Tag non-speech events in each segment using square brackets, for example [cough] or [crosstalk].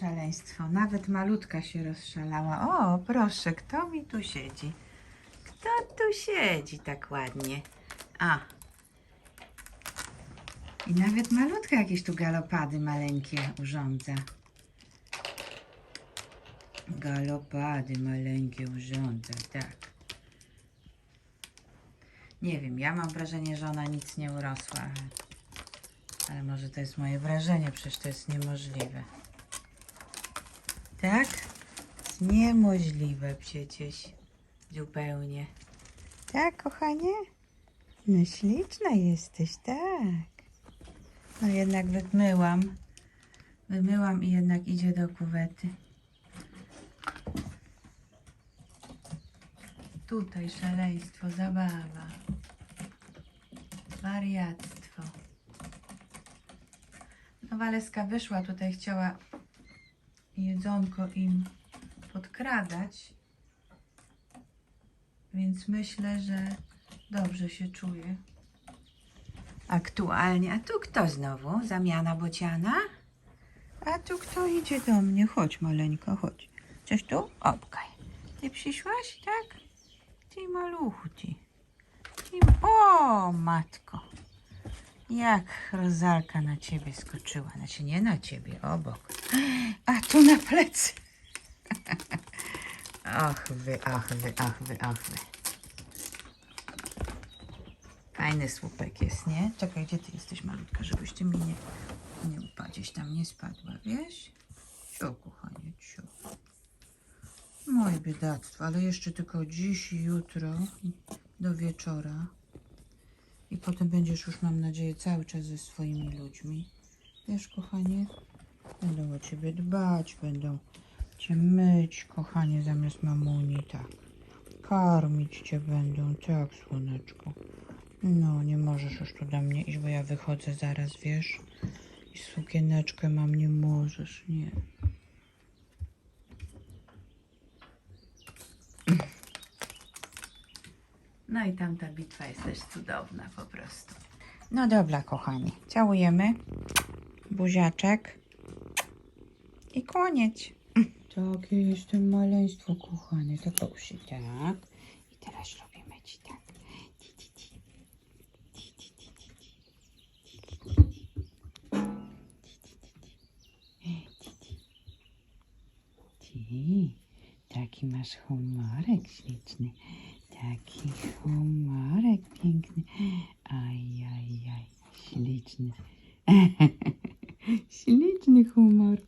szaleństwo. Nawet malutka się rozszalała. O, proszę, kto mi tu siedzi? Kto tu siedzi tak ładnie? A. I nawet malutka jakieś tu galopady maleńkie urządza. Galopady maleńkie urządza, tak. Nie wiem, ja mam wrażenie, że ona nic nie urosła. ale- może to jest moje wrażenie, przecież to jest niemożliwe. Tak? Niemożliwe przecież. Zupełnie. Tak, kochanie? No śliczna jesteś, tak. No jednak wymyłam. Wymyłam i jednak idzie do kuwety. Tutaj szaleństwo, zabawa. Wariactwo. No Waleska wyszła, tutaj chciała jedzonko im podkradać. Więc myślę, że dobrze się czuje. Aktualnie. A tu kto znowu? Zamiana bociana? A tu kto idzie do mnie? Chodź, maleńko, chodź. Coś tu? Obkaj. Ty przyszłaś, tak? Ty maluchu, ty. ty. O, matko. Jak rozalka na ciebie skoczyła. Znaczy nie na ciebie, obok. A tu na plecy. [laughs] Ach wy, ach wy, ach wy, ach wy. Fajny słupek jest, nie? Czekaj, gdzie ty jesteś malutka, żebyś ty mi nie, nie upadł, tam nie spadła, wiesz? Cio, kochanie, cio. Moje biedactwo, ale jeszcze tylko dziś i jutro do wieczora. I potem będziesz już, mam nadzieję, cały czas ze swoimi ludźmi. Wiesz, kochanie? Będą o ciebie dbać, będą cię myć, kochanie, zamiast mamuni, tak. Karmić cię będą, tak, słoneczko. No, nie możesz już tu do mnie iść, bo ja wychodzę zaraz, wiesz? I sukieneczkę mam, nie możesz, nie. I tamta bitwa jest też cudowna po prostu. No dobra, kochani. Całujemy. Buziaczek. I koniec. Takie jestem maleństwo, kochane. To proszę, tak. I teraz robimy ci tak. Ci, ci, ci. Ci, ci, ci, ci, ci. Ci, ci, ci, ci. Ci, ci, ci, ci. Ci, ci. Ci. Taki masz humorek śliczny. Taki humorek piękny. Aj, aj, aj. Śliczny. [laughs] Śliczny humor.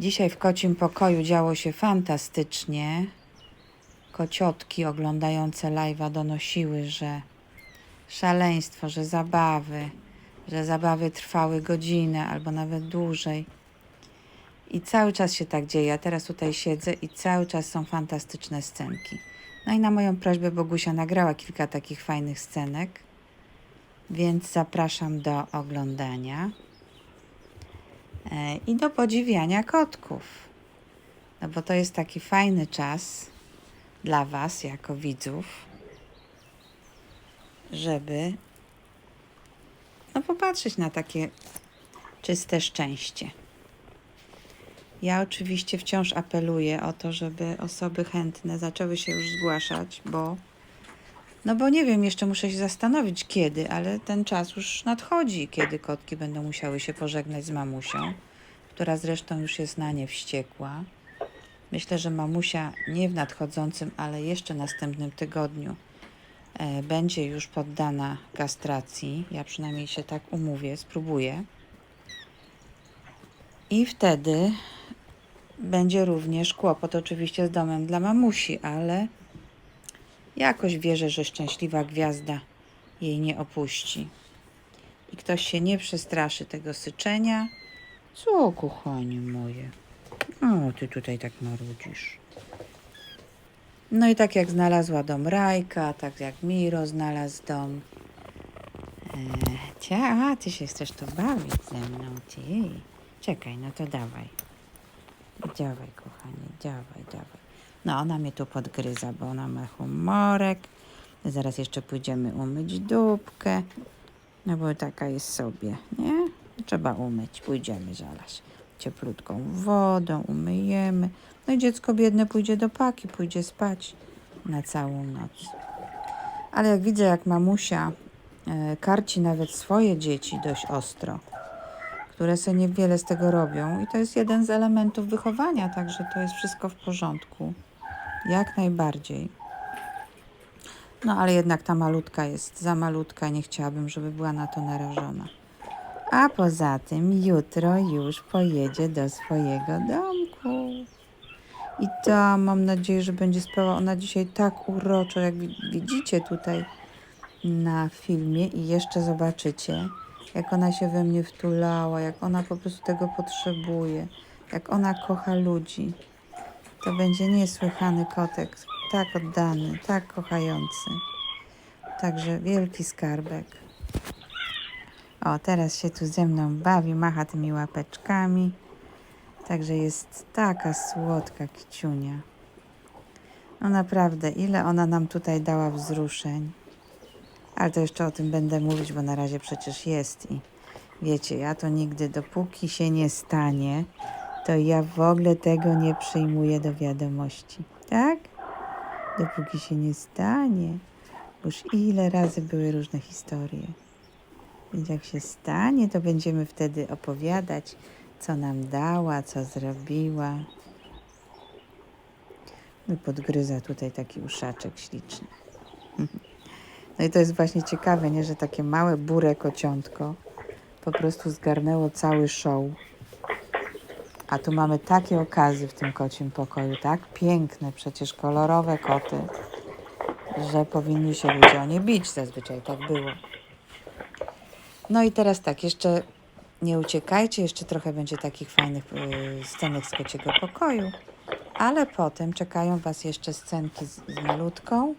Dzisiaj w kocim pokoju działo się fantastycznie. Kociotki oglądające live'a donosiły, że szaleństwo, że zabawy, że zabawy trwały godzinę albo nawet dłużej. I cały czas się tak dzieje. Ja teraz tutaj siedzę i cały czas są fantastyczne scenki. No i na moją prośbę Bogusia nagrała kilka takich fajnych scenek, więc zapraszam do oglądania i do podziwiania kotków. No bo to jest taki fajny czas dla Was jako widzów, żeby no popatrzeć na takie czyste szczęście. Ja oczywiście wciąż apeluję o to, żeby osoby chętne zaczęły się już zgłaszać, bo no bo nie wiem, jeszcze muszę się zastanowić kiedy, ale ten czas już nadchodzi, kiedy kotki będą musiały się pożegnać z mamusią, która zresztą już jest na nie wściekła. Myślę, że mamusia nie w nadchodzącym, ale jeszcze następnym tygodniu e, będzie już poddana kastracji. Ja przynajmniej się tak umówię, spróbuję. I wtedy będzie również kłopot oczywiście z domem dla mamusi, ale jakoś wierzę, że szczęśliwa gwiazda jej nie opuści. I ktoś się nie przestraszy tego syczenia. Co, kochanie moje? O, ty tutaj tak marudzisz. No i tak jak znalazła dom Rajka, tak jak Miro znalazł dom. Eee, cia, a, ty się chcesz tu bawić ze mną, ty. Czekaj, no to dawaj. Działaj, kochanie, działaj, działaj. No, ona mnie tu podgryza, bo ona ma humorek. Zaraz jeszcze pójdziemy umyć dupkę. No bo taka jest sobie, nie? Trzeba umyć, pójdziemy zaraz. Cieplutką wodą umyjemy. No i dziecko biedne pójdzie do paki, pójdzie spać na całą noc. Ale jak widzę, jak mamusia e, karci nawet swoje dzieci dość ostro, które sobie niewiele z tego robią i to jest jeden z elementów wychowania, także to jest wszystko w porządku. Jak najbardziej. No ale jednak ta malutka jest za malutka, nie chciałabym, żeby była na to narażona. A poza tym jutro już pojedzie do swojego domku. I tam mam nadzieję, że będzie spała ona dzisiaj tak uroczo, jak wi- widzicie tutaj na filmie i jeszcze zobaczycie, jak ona się we mnie wtulała, jak ona po prostu tego potrzebuje, jak ona kocha ludzi. To będzie niesłychany kotek, tak oddany, tak kochający. Także wielki skarbek. O, teraz się tu ze mną bawi, macha tymi łapeczkami. Także jest taka słodka kiciunia. No naprawdę, ile ona nam tutaj dała wzruszeń. Ale to jeszcze o tym będę mówić, bo na razie przecież jest i wiecie, ja to nigdy, dopóki się nie stanie, to ja w ogóle tego nie przyjmuję do wiadomości. Tak? Dopóki się nie stanie. Już ile razy były różne historie. Więc jak się stanie, to będziemy wtedy opowiadać, co nam dała, co zrobiła. No podgryza tutaj taki uszaczek śliczny. [laughs] No i to jest właśnie ciekawe, nie, że takie małe burę kociątko po prostu zgarnęło cały show. A tu mamy takie okazy w tym kocim pokoju, tak piękne, przecież kolorowe koty, że powinni się ludzie o nie bić, zazwyczaj tak było. No i teraz tak, jeszcze nie uciekajcie, jeszcze trochę będzie takich fajnych y, scenek z kociego pokoju, ale potem czekają Was jeszcze scenki z, z malutką,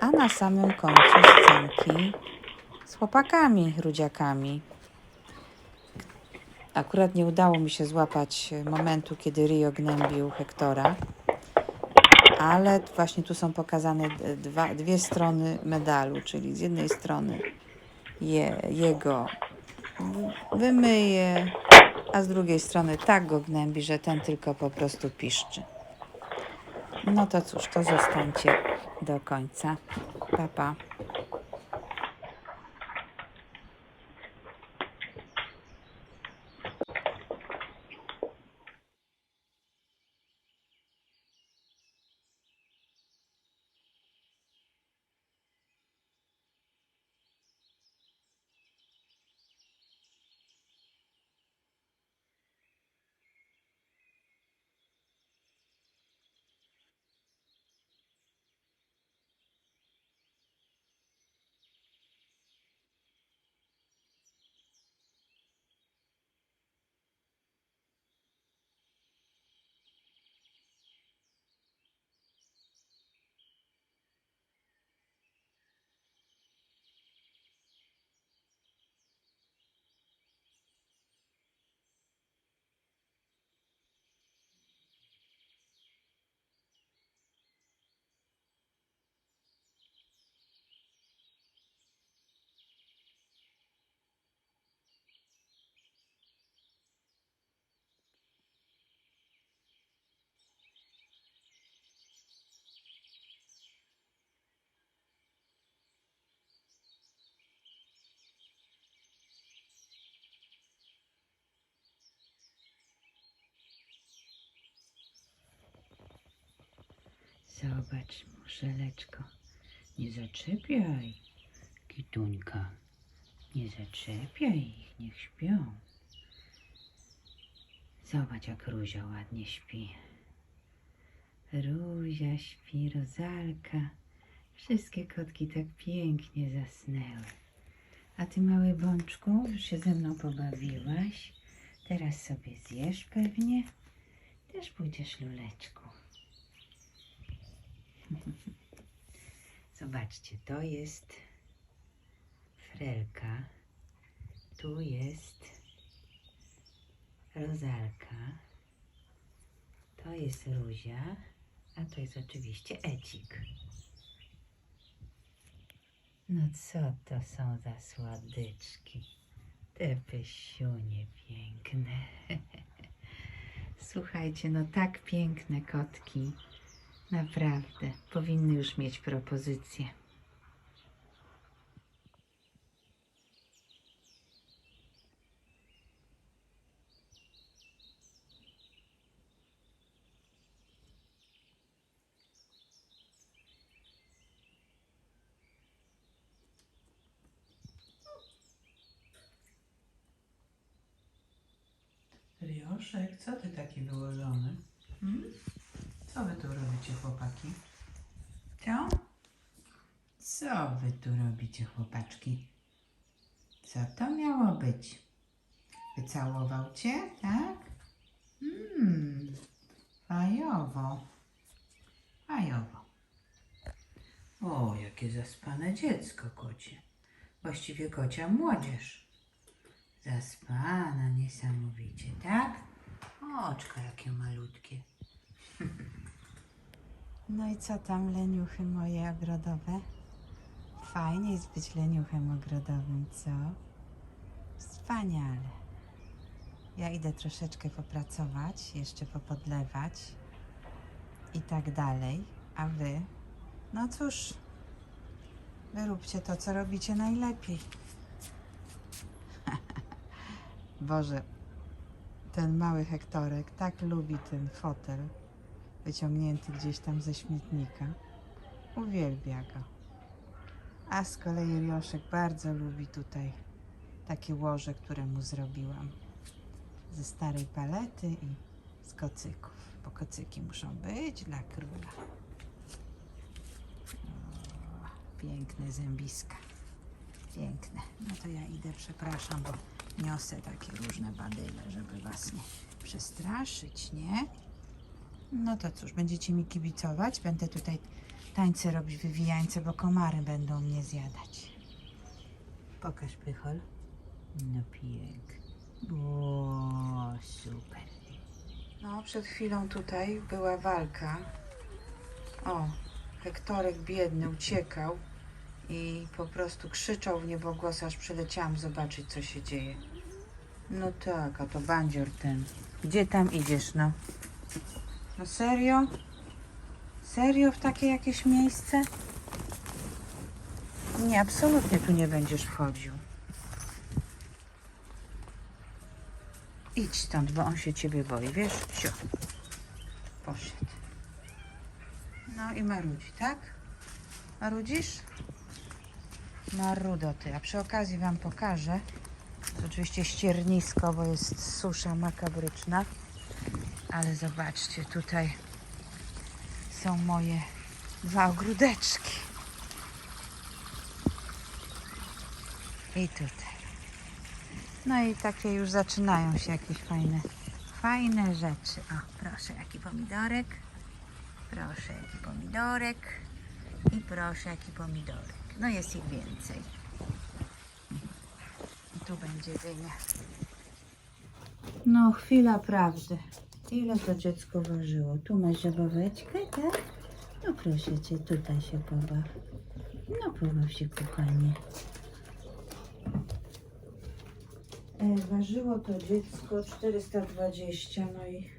a na samym końcu scenki z chłopakami, rudziakami. Akurat nie udało mi się złapać e, momentu, kiedy Rio gnębił Hektora, ale właśnie tu są pokazane dwa, dwie strony medalu, czyli z jednej strony je, jego wymyje, a z drugiej strony tak go gnębi, że ten tylko po prostu piszczy. No to cóż, to zostańcie do końca. Pa, pa. Zobacz, muszeleczko. Nie zaczepiaj, kituńka. Nie zaczepiaj ich, niech śpią. Zobacz, jak Ruzia ładnie śpi. Ruzia śpi, Rozalka. Wszystkie kotki tak pięknie zasnęły. A ty, mały bączku, już się ze mną pobawiłaś. Teraz sobie zjesz pewnie. Też pójdziesz, luleczku. Zobaczcie, to jest Frelka. Tu jest Rozalka. To jest Ruzia. A to jest oczywiście Ecik. No co to są za słodyczki? Te pysiunie piękne. [laughs] Słuchajcie, no tak piękne kotki. Naprawdę, powinny już mieć propozycję. Rioszek, co ty taki wyłożony? Hmm? Co wy tu robicie, chłopaki? Co? Co wy tu robicie, chłopaczki? Co to miało być? Wycałował cię, tak? Mmm, fajowo. Fajowo. O, jakie zaspane dziecko, kocie. Właściwie kocia młodzież. Zaspana niesamowicie, tak? Oczka jakie malutkie. [laughs] No i co tam, leniuchy moje ogrodowe? Fajnie jest być leniuchem ogrodowym, co? Wspaniale. Ja idę troszeczkę popracować, jeszcze popodlewać i tak dalej. A wy? No cóż, wy róbcie to, co robicie najlepiej. [laughs] Boże, ten mały Hektorek tak lubi ten fotel wyciągnięty gdzieś tam ze śmietnika. Uwielbia go. A z kolei Rioszek bardzo lubi tutaj takie łoże, które mu zrobiłam ze starej palety i z kocyków, bo kocyki muszą być dla króla. O, piękne zębiska. Piękne. No to ja idę, przepraszam, bo niosę takie różne badyle, żeby was nie przestraszyć, nie? No to cóż, będziecie mi kibicować. Będę tutaj tańce robić, wywijańce, bo komary będą mnie zjadać. Pokaż pychol. No pięknie. O, super. No, przed chwilą tutaj była walka. O, Hektorek biedny uciekał i po prostu krzyczał w niebogłos, aż przyleciałam zobaczyć, co się dzieje. No tak, a to bandzior ten. Gdzie tam idziesz, no? No serio? Serio w takie jakieś miejsce? Nie, absolutnie tu nie będziesz wchodził. Idź stąd, bo on się ciebie boi, wiesz? Sio. Poszedł. No i marudzi, tak? Marudzisz? Marudo ty. A przy okazji wam pokażę. To oczywiście ściernisko, bo jest susza makabryczna. Ale zobaczcie, tutaj są moje dwa ogródeczki. I tutaj. No i takie już zaczynają się jakieś fajne, fajne rzeczy. O, proszę, jaki pomidorek. Proszę, jaki pomidorek. I proszę, jaki pomidorek. No jest ich więcej. Tu będzie dynia. No, chwila prawdy. Ile to dziecko ważyło? Tu masz zabaweczkę, tak? No proszę cię, tutaj się pobaw. No pobaw się, kochanie. E, ważyło to dziecko 420, no i...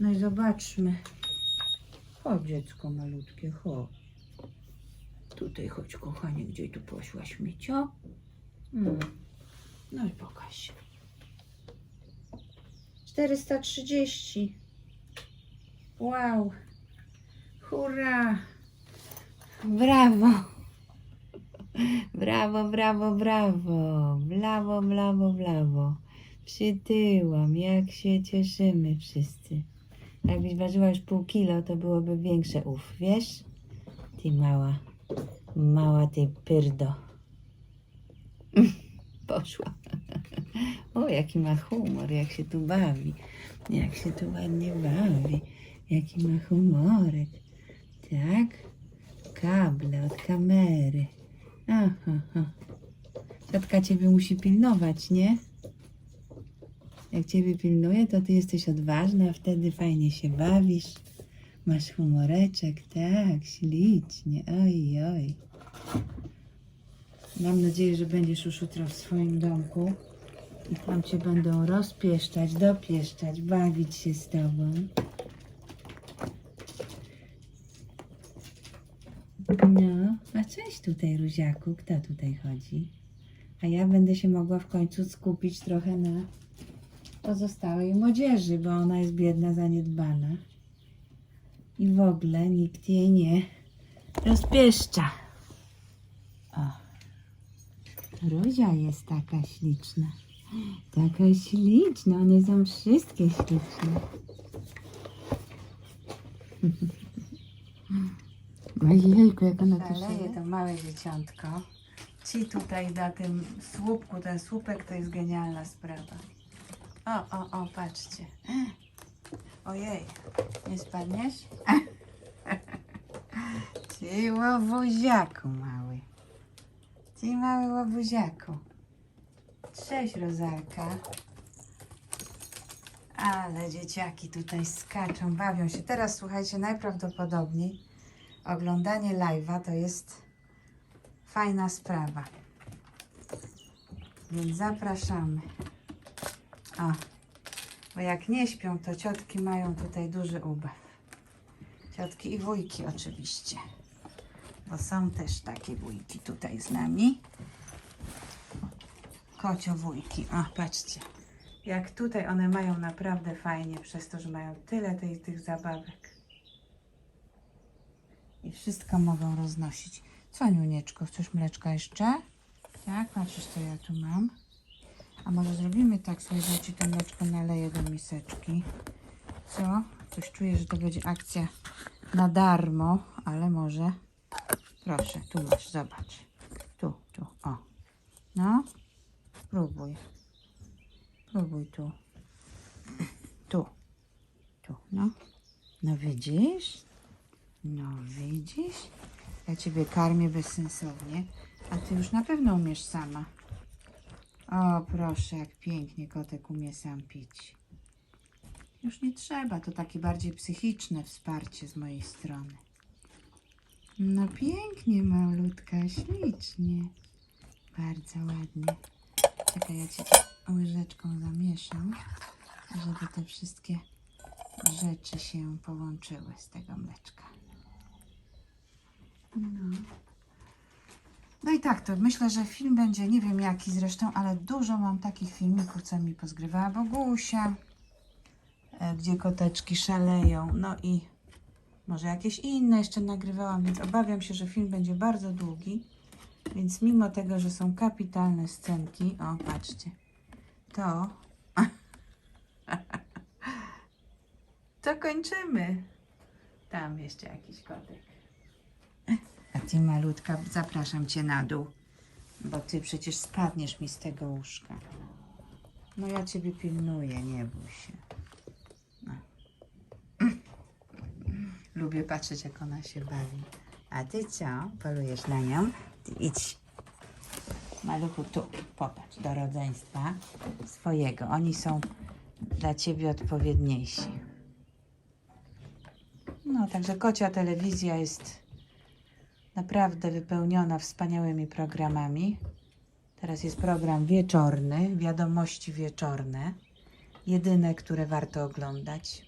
No i zobaczmy. Chodź, dziecko malutkie, chodź. Tutaj chodź, kochanie, gdzie tu poszłaś, Micio? Mm. No i pokaż się. 430. Wow. Hurra! Brawo! Brawo, brawo, brawo! Brawo, brawo, brawo! Przytyłam, jak się cieszymy wszyscy. Jakbyś ważyła już pół kilo, to byłoby większe ów, wiesz? Ty mała, mała ty pyrdo. [laughs] Poszła. O, jaki ma humor, jak się tu bawi. Jak się tu ładnie bawi. Jaki ma humorek. Tak? Kable od kamery. Aha, aha. Ciotka ciebie musi pilnować, nie? Jak ciebie pilnuje, to ty jesteś odważna, wtedy fajnie się bawisz. Masz humoreczek, tak, ślicznie. Oj, oj. Mam nadzieję, że będziesz już jutro w swoim domku i tam cię będą rozpieszczać, dopieszczać, bawić się z tobą. No, a cześć tutaj, Ruziaku. Kto tutaj chodzi? A ja będę się mogła w końcu skupić trochę na pozostałej młodzieży, bo ona jest biedna, zaniedbana. I w ogóle nikt jej nie rozpieszcza. O. Ruzia jest taka śliczna. Taka śliczna. One są wszystkie śliczne. [laughs] Ojejku, jak ona to Zaleje to małe dzieciątko. Ci tutaj na tym słupku, ten słupek to jest genialna sprawa. O, o, o, patrzcie. Ojej, nie spadniesz? [laughs] Ty łobuziaku mały. Ty mały łobuziaku. Cześć Rozalka. Ale dzieciaki tutaj skaczą, bawią się. Teraz słuchajcie, najprawdopodobniej oglądanie live'a to jest fajna sprawa. Więc zapraszamy. O, bo jak nie śpią, to ciotki mają tutaj duży ubaw. Ciotki i wujki oczywiście. Bo są też takie wujki tutaj z nami. Kocio wujki. O, patrzcie. Jak tutaj one mają naprawdę fajnie, przez to, że mają tyle tej, tych zabawek. I wszystko mogą roznosić. Co, Niunieczko, chcesz mleczka jeszcze? Tak, patrzysz, co ja tu mam. A może zrobimy tak, że ci to mleczko naleję do miseczki. Co? Coś czuję, że to będzie akcja na darmo, ale może. Proszę, tu masz, zobacz. Tu, tu, o. No, spróbuj. Spróbuj tu. Tu. Tu, no. No widzisz? No widzisz? Ja ciebie karmię bezsensownie, a ty już na pewno umiesz sama. O, proszę, jak pięknie kotek umie sam pić. Już nie trzeba, to takie bardziej psychiczne wsparcie z mojej strony. No pięknie, malutka, ślicznie. Bardzo ładnie. Czekaj, ja ci łyżeczką zamieszam, żeby te wszystkie rzeczy się połączyły z tego mleczka. No. No i tak, to myślę, że film będzie, nie wiem jaki zresztą, ale dużo mam takich filmików, co mi pozgrywała Bogusia, e, gdzie koteczki szaleją, no i może jakieś inne jeszcze nagrywałam, więc obawiam się, że film będzie bardzo długi, więc mimo tego, że są kapitalne scenki, o patrzcie, to [laughs] to kończymy. Tam jeszcze jakiś kotek. A ty malutka, zapraszam cię na dół, bo ty przecież spadniesz mi z tego łóżka. No ja ciebie pilnuję, nie bój się. No. [clears throat] Lubię patrzeć, jak ona się bawi. A ty co? Polujesz na nią? Ty idź. Maluchu, tu, popatrz, do rodzeństwa swojego. Oni są dla ciebie odpowiedniejsi. No, także kocia telewizja jest naprawdę wypełniona wspaniałymi programami. Teraz jest program wieczorny, wiadomości wieczorne. Jedyne, które warto oglądać.